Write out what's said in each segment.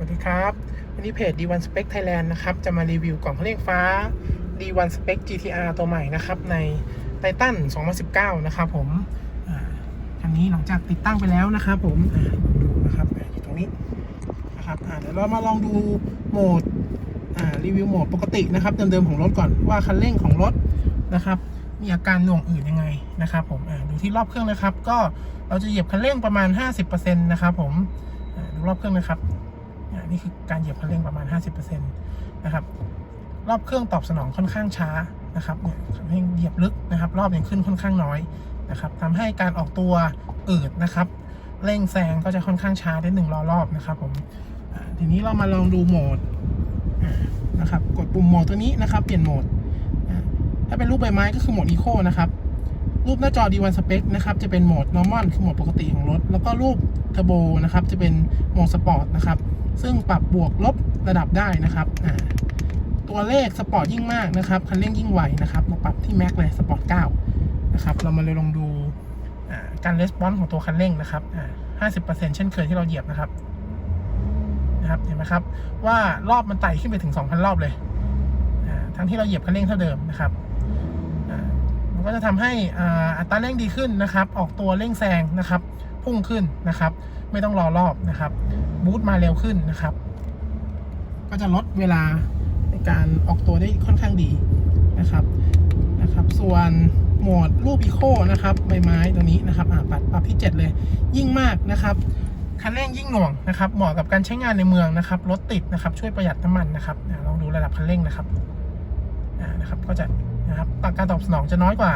วัสดีครับ วันนี้เพจ D1 Spec Thailand นะครับ จะมารีวิวกล่องเครื่องฟ้า D1 Spec GTR ตัวใหม่นะครับ ในไททัน2019 นะครับผมอันนี้หลังจากติดตั้งไปแล้วนะครับผมดูนะครับอยู่ตรงนี้นะครับเดี๋ยวเรามาลองดูโหมดรีวิวโหมดปกตินะครับเดิมๆของรถก่อนว่าคันเร่งของรถนะครับมีอาการหน่วงอื่นยังไงนะครับผมดูที่รอบเครื่องนะครับ ก็เราจะเหยียบคันเร่งประมาณ 50%นะครับผมดูรอบเครื่องนะครับ นี่คือการเหยียบคันเร่งประมาณ 50%นะครับ รอบเครื่องตอบสนองค่อนข้างช้านะครับเนี่ยคันเร่งเหยียบลึกนะครับ รอบยังขึ้นค่อนข้างน้อยนะครับทำให้การออกตัวอืดนะครับ เร่งแซงก็จะค่อนข้างช้าได้หนึ่งรอรอบนะครับผมทีนี้เรามาลองดูโหมดนะครับ กดปุ่มโหมดตัวนี้นะครับ เปลี่ยนโหมด ถ้าเป็นรูปใบไม้ก็คือโหมด Eco นะครับ รูปหน้าจอ D1 Spec นะครับ จะเป็นโหมด Normal คือโหมดปกติของรถ แล้วก็รูป Turbo นะครับ จะเป็นโหมด Sport นะครับ ซึ่งปรับบวกลบระดับได้นะครับตัวเลขสปอร์ตยิ่งมากนะครับคันเร่งยิ่งไวนะครับเราปรับที่แม็กเลยสปอร์ต9นะครับเรามาเลยลองดูการレスปอนส์ของตัวคันเร่งนะครับอ่า50%เช่นเคยที่เราเหยียบนะครับนะครับเห็นไหมครับว่ารอบมันไต่ขึ้นไปถึง 2,000 รอบเลยทั้งที่เราเหยียบคันเร่งเท่าเดิมนะครับมันก็จะทำให้อัตราเร่งดีขึ้นนะครับ ออกตัวเร่งแซงนะครับ พุ่งขึ้นนะครับ ไม่ต้องรอรอบนะครับ บูตมาเร็วขึ้นนะครับ ก็จะลดเวลาในการออกตัวได้ค่อนข้างดีนะครับนะครับ ส่วนโหมดรูปอีโคนะครับใบไม้ตรงนี้นะครับอ่าปรับปรับที่ 7 เลย ยิ่งมากนะครับคันเร่งยิ่งหน่วงนะครับเหมาะกับการใช้งานในเมืองนะครับรถติดนะครับช่วยประหยัดน้ำมันนะครับลองดูระดับคันเร่งนะครับนะครับก็จะนะครับการตอบสนองจะน้อยกว่า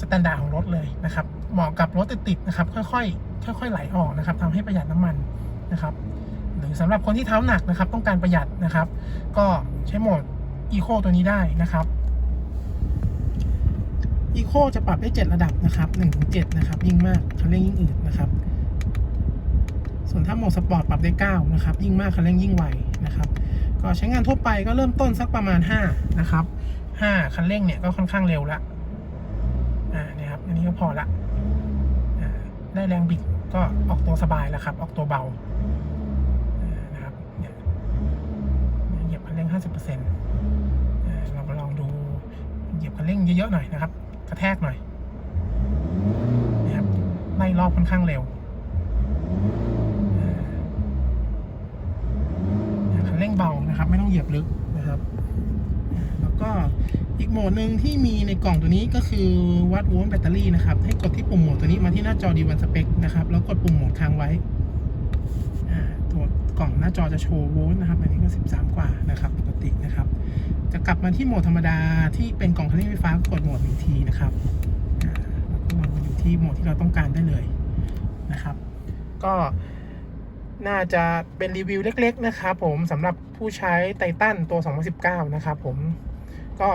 สแตนดาร์ดของรถเลยนะครับเหมาะกับรถติดๆนะครับ ค่อยๆค่อยๆไหลออกนะครับทำให้ประหยัดน้ำมัน นะครับ หรือสำหรับคนที่เท้าหนักนะครับ ต้องการประหยัดนะครับ ก็ใช้โหมด Eco ตัวนี้ได้นะครับ Eco จะปรับได้ 7 ระดับนะครับ1-7นะครับ ยิ่งมากคันเร่งยิ่งอืดนะครับ ส่วนถ้าโหมดสปอร์ตปรับได้ 9 นะครับ ยิ่งมากคันเร่งยิ่งไวนะครับ ก็ใช้งานทั่วไปก็เริ่มต้นสักประมาณ 5 นะครับ 5 คันเร่งเนี่ยก็ค่อนข้างเร็วละอ่านี่ครับ อันนี้ก็พอละได้แรงบิด ก็ออกตัวสบายแล้วครับ ออกตัวเบานะครับเนี่ยเหยียบคันเร่ง 50%เรามาลองดูเหยียบคันเร่งเยอะๆหน่อยนะครับ กระแทกหน่อยนะครับไล่รอบค่อนข้างเร็วคันเร่งเบานะครับ ไม่ต้องเหยียบลึกนะครับ แล้วก็ อีกโหมดหนึ่งที่มีในกล่องตัวนี้ก็คือวัดโวลต์แบตเตอรี่นะครับ ให้กดที่ปุ่มโหมดตัวนี้มาที่หน้าจอ D1 Spec นะครับ แล้วกดปุ่มโหมดค้างไว้ ตัวกล่องหน้าจอจะโชว์โวลต์นะครับ อันนี้ก็ 13 กว่านะครับ ปกตินะครับ จะกลับมาที่โหมดธรรมดาที่เป็นกล่องคันเร่งไฟฟ้ากดโหมดหนึ่งทีนะครับแล้วก็มาอยู่ที่โหมดที่เราต้องการได้เลยนะครับ ก็น่าจะเป็นรีวิวเล็ก ๆ นะครับผมสำหรับผู้ใช้ไททันตัว 2019 นะครับผมก็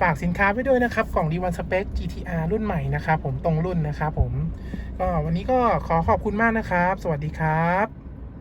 ฝากสินค้าไว้ด้วยนะครับ กล่อง D1 Spec GTR รุ่นใหม่นะครับผมตรงรุ่นนะครับผม ก็วันนี้ก็ขอขอบคุณมากนะครับ สวัสดีครับ